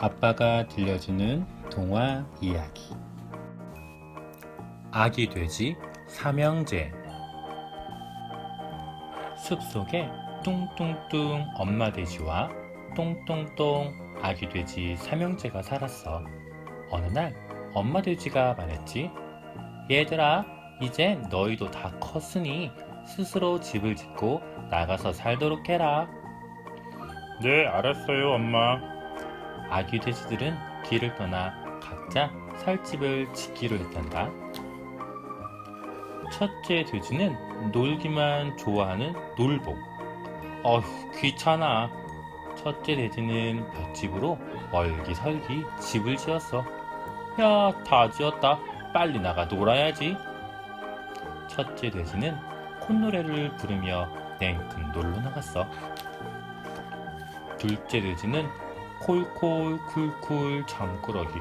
아빠가 들려주는 동화 이야기 아기 돼지 삼형제 숲속에 뚱뚱뚱 엄마 돼지와 똥똥똥 아기 돼지 삼형제가 살았어. 어느 날 엄마 돼지가 말했지. 얘들아, 이제 너희도 다 컸으니 스스로 집을 짓고 나가서 살도록 해라. 네, 알았어요, 엄마. 아기 돼지들은 길을 떠나 각자 살 집을 짓기로 했단다. 첫째 돼지는 놀기만 좋아하는 놀보. 어휴, 귀찮아. 첫째 돼지는 볏집으로 멀기설기 집을 지었어. 야, 다 지었다. 빨리 나가 놀아야지. 첫째 돼지는 콧노래를 부르며 냉큼 놀러 나갔어. 둘째 돼지는 콜콜 쿨쿨 잠꾸러기.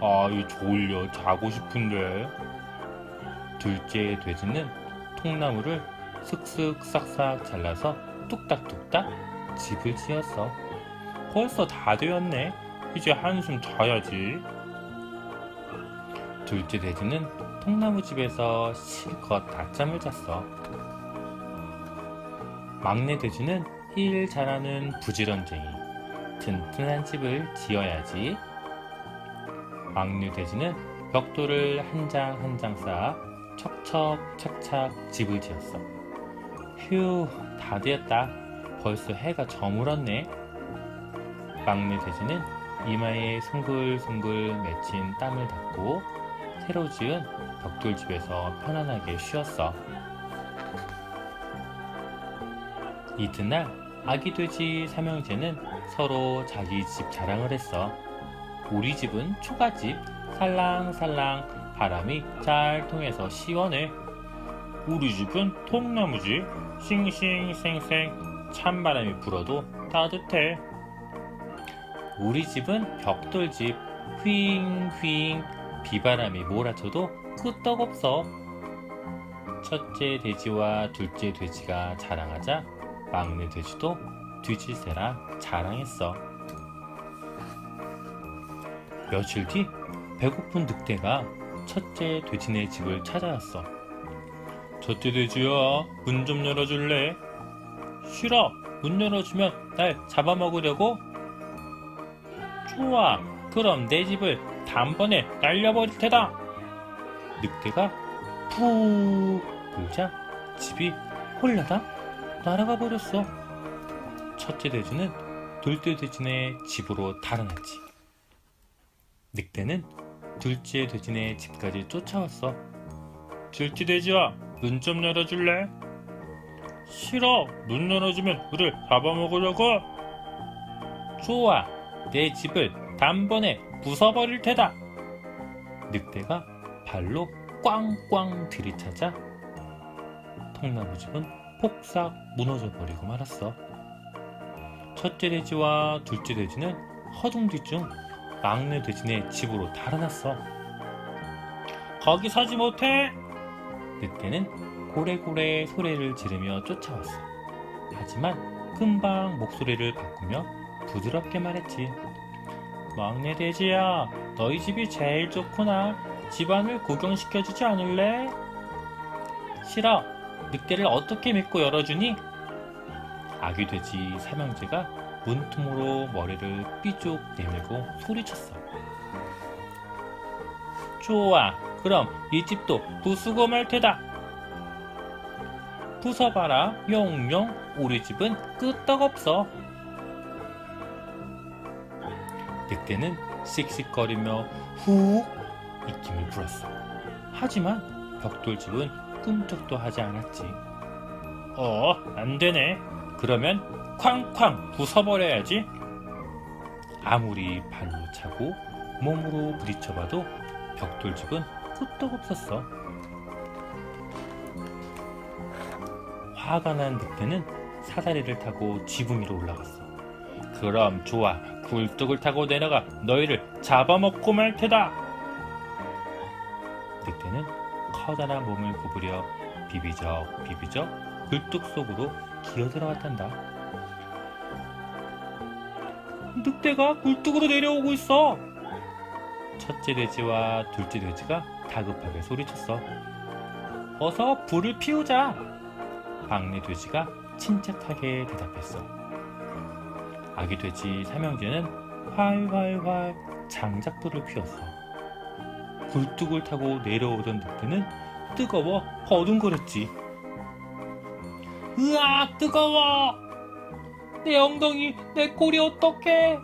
아이 졸려 자고 싶은데. 둘째 돼지는 통나무를 슥슥 싹싹 잘라서 뚝딱뚝딱 집을 지었어. 벌써 다 되었네. 이제 한숨 자야지. 둘째 돼지는 통나무 집에서 실컷 낮잠을 잤어. 막내 돼지는 일 잘하는 부지런쟁이. 튼튼한 집을 지어야지. 막내 돼지는 벽돌을 한 장 한 장 쌓아 척척 착착 집을 지었어. 휴, 다 되었다. 벌써 해가 저물었네. 막내 돼지는 이마에 송글송글 맺힌 땀을 닦고 새로 지은 벽돌집에서 편안하게 쉬었어. 이튿날 아기 돼지 삼형제는 서로 자기 집 자랑을 했어. 우리 집은 초가집, 살랑살랑 바람이 잘 통해서 시원해. 우리 집은 통나무집, 싱싱생생 찬바람이 불어도 따뜻해. 우리 집은 벽돌집, 휘잉휘잉 비바람이 몰아쳐도 끄떡없어. 첫째 돼지와 둘째 돼지가 자랑하자 막내 돼지도 뒤질세라 자랑했어. 며칠 뒤 배고픈 늑대가 첫째 돼지네 집을 찾아왔어. 첫째 돼지야, 문 좀 열어줄래? 싫어. 문 열어주면 날 잡아먹으려고? 좋아. 그럼 내 집을 단번에 날려버릴 테다. 늑대가 푹 불자 집이 홀라당 날아가 버렸어. 첫째 돼지는 둘째 돼지네 집으로 달아났지. 늑대는 둘째 돼지네 집까지 쫓아왔어. 둘째 돼지야, 문좀 열어줄래? 싫어, 문 열어주면 우리를 잡아먹으려고? 좋아, 내 집을 단번에 부숴버릴 테다. 늑대가 발로 꽝꽝 들이차자 통나무 집은 폭삭 무너져 버리고 말았어. 첫째 돼지와 둘째 돼지는 허둥뒤중 막내 돼지네 집으로 달아났어. 거기 서지 못해! 늑대는 고래고래 소리를 지르며 쫓아왔어. 하지만 금방 목소리를 바꾸며 부드럽게 말했지. 막내 돼지야, 너희 집이 제일 좋구나. 집안을 구경시켜주지 않을래? 싫어. 늑대를 어떻게 믿고 열어주니? 아기 돼지 삼형제가 문틈으로 머리를 삐쭉 내밀고 소리쳤어. 좋아. 그럼 이 집도 부수고 말 테다. 부숴봐라, 용용. 우리 집은 끄떡없어. 늑대는 씩씩거리며 훅 입김을 불었어. 하지만 벽돌집은 꿈쩍도 하지 않았지. 어, 안 되네. 그러면 쾅쾅 부숴버려야지. 아무리 발로 차고 몸으로 부딪혀봐도 벽돌집은 끄떡없었어. 화가 난 늑대는 사다리를 타고 지붕 위로 올라갔어. 그럼 좋아. 굴뚝을 타고 내려가 너희를 잡아먹고 말 테다. 늑대는 커다란 몸을 구부려 비비적 비비적 굴뚝 속으로 기어 들어갔단다. 늑대가 굴뚝으로 내려오고 있어. 첫째 돼지와 둘째 돼지가 다급하게 소리쳤어. 어서 불을 피우자. 막내 돼지가 침착하게 대답했어. 아기 돼지 삼형제는 활활활 장작불을 피웠어. 굴뚝을 타고 내려오던 늑대는 뜨거워 버둥거렸지. 으악 뜨거워! 내 엉덩이, 내 꼬리 어떡해?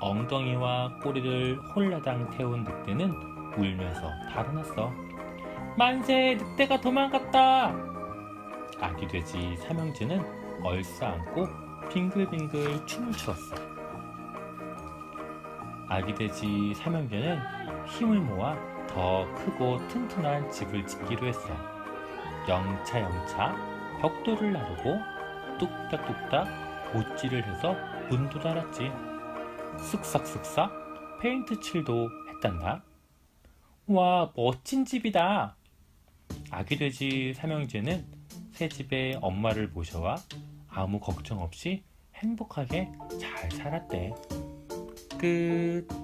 엉덩이와 꼬리를 홀라당 태운 늑대는 울면서 달아났어. 만세, 늑대가 도망갔다! 아기 돼지 삼형제는 얼싸안고 빙글빙글 춤을 추었어. 아기 돼지 삼형제는 힘을 모아 더 크고 튼튼한 집을 짓기로 했어. 영차 영차 벽돌을 나르고 뚝딱뚝딱 못질을 해서 문도 달았지. 쓱싹쓱싹 페인트 칠도 했단다. 와 멋진 집이다. 아기 돼지 삼형제는 새 집에 엄마를 모셔와 아무 걱정 없이 행복하게 잘 살았대. 끝.